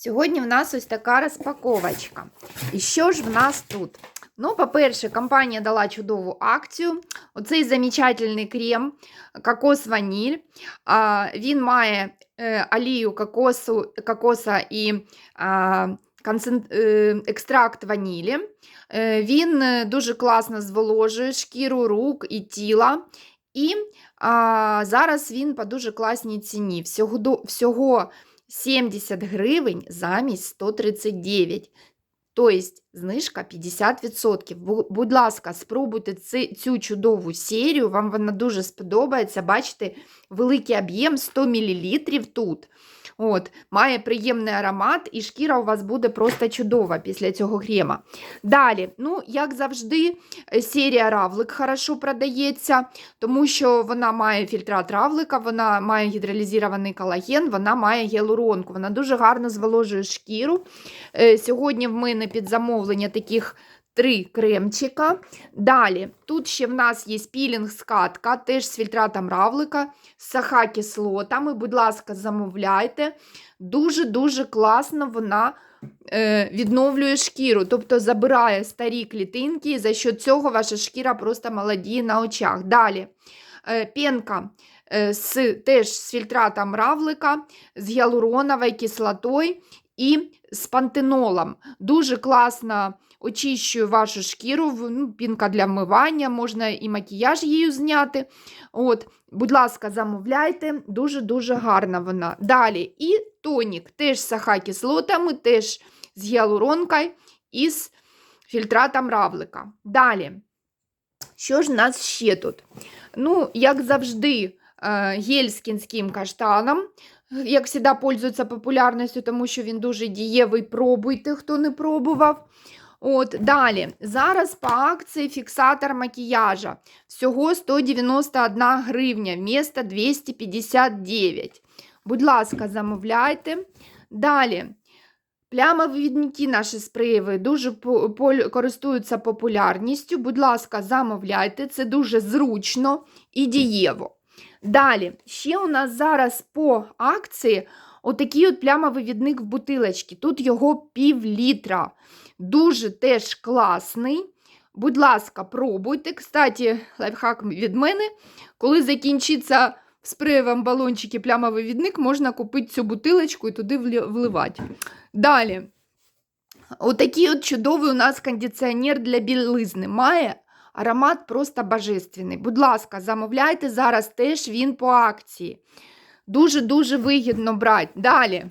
Сьогодні в нас ось така розпаковочка. І що ж в нас тут? Ну, по-перше, компанія дала чудову акцію. Оцей замечательний крем кокос ваніль. Він має е, олію кокосу, кокоса і е, екстракт ванілі. Е, Він дуже класно зволожує шкіру рук і тіла. І зараз він по дуже класній ціні. Всього, всього 70 гривень замість 139. Тобто знижка 50%. Будь ласка, спробуйте цю чудову серію, вам вона дуже сподобається. Бачите, великий об'єм 100 мл тут. От, має приємний аромат, і шкіра у вас буде просто чудова після цього крема. Далі, ну, як завжди, е, серія равлик хорошо продається, тому що вона має фільтрат равлика, вона має гідролізований колаген, вона має гіалуронку, вона дуже гарно зволожує шкіру. Е, Сьогодні в мене під замовлення таких три кремчика. Далі, тут ще в нас є пілінг скатка, теж з фільтратом равлика, з саха-кислотами. Будь ласка, замовляйте. Дуже-дуже класно вона е, відновлює шкіру, тобто забирає старі клітинки, і за що цього ваша шкіра просто молодіє на очах. Далі е, пенка е, з, теж з фільтратом равлика, з гіалуроновою кислотою і з пантенолом. Дуже класно очищує вашу шкіру, ну, пінка для вмивання, можна і макіяж її зняти. От, будь ласка, замовляйте, дуже-дуже гарна вона. Далі і тонік, теж з саха-кислотами, теж з гіалуронкою і з фільтратом равлика. Далі. Що ж у нас ще тут? Ну, як завжди, е, гель з кінським каштаном. Як завжди, пользується популярністю, тому що він дуже дієвий. Пробуйте, хто не пробував. От, далі. Зараз по акції фіксатор макіяжа. Всього 191 гривня, вмісто 259. Будь ласка, замовляйте. Далі. Плямовідники наші спреєві дуже користуються популярністю. Будь ласка, замовляйте, це дуже зручно і дієво. Далі, ще у нас зараз по акції отакий от плямовивідник в бутилочці. Тут його пів літра. Дуже теж класний. Будь ласка, пробуйте. Кстати, лайфхак від мене. Коли закінчиться в спреєвому балончикі плямовий відник, можна купити цю бутилочку і туди вливати. Далі. Отакий от чудовий у нас кондиціонер для білизни. Має аромат просто божественний. Будь ласка, замовляйте зараз теж він по акції. Дуже-дуже вигідно брати. Далі.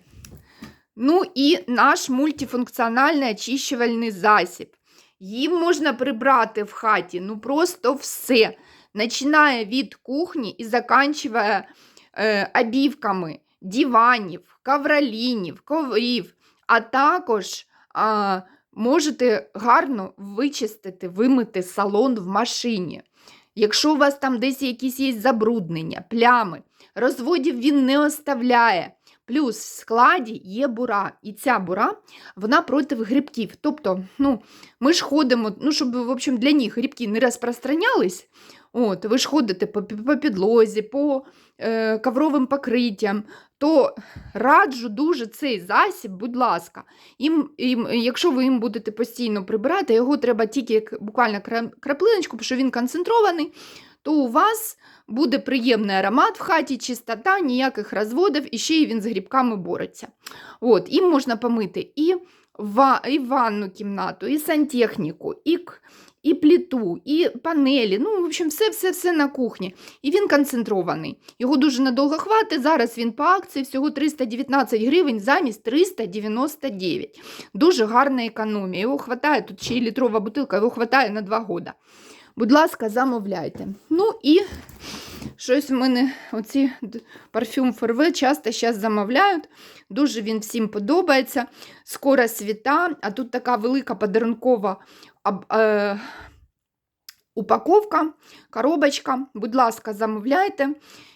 Ну і наш мультифункціональний очищувальний засіб. Їм можна прибрати в хаті ну просто все. Починає від кухні і заканчує е, обівками диванів, ковролінів, коврів, а також а, можете гарно вичистити, вимити салон в машині. Якщо у вас там десь якісь є забруднення, плями, розводів він не оставляє. Плюс в складі є бура, і ця бура вона проти грибків. Тобто, ну, ми ж ходимо, ну, щоб в общем, для них грибки не розпространялись. От, ви ж ходите по, по підлозі, по е, ковровим покриттям, то раджу дуже цей засіб, будь ласка. Їм, їм, якщо ви їм будете постійно прибирати, його треба тільки як буквально краплиночку, тому що він концентрований, то у вас буде приємний аромат в хаті, чистота, ніяких розводів, і ще й він з грибками бореться. От, їм можна помити і, ва, і ванну кімнату, і сантехніку, і, і плиту, і панелі. Ну, в общем, все-все-все на кухні. І він концентрований. Його дуже надовго хватить. Зараз він по акції всього 319 гривень замість 399. Дуже гарна економія. Його хватає, тут ще й літрова бутилка, його хватає на 2 года. Будь ласка, замовляйте. Ну і щось в мене оці парфюм Форве часто зараз замовляють. Дуже він всім подобається. Скоро світа, а тут така велика подарункова е, упаковка, коробочка. Будь ласка, замовляйте.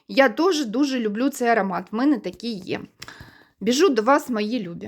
Я теж дуже люблю цей аромат. В мене такий є. Біжу до вас, мої любі.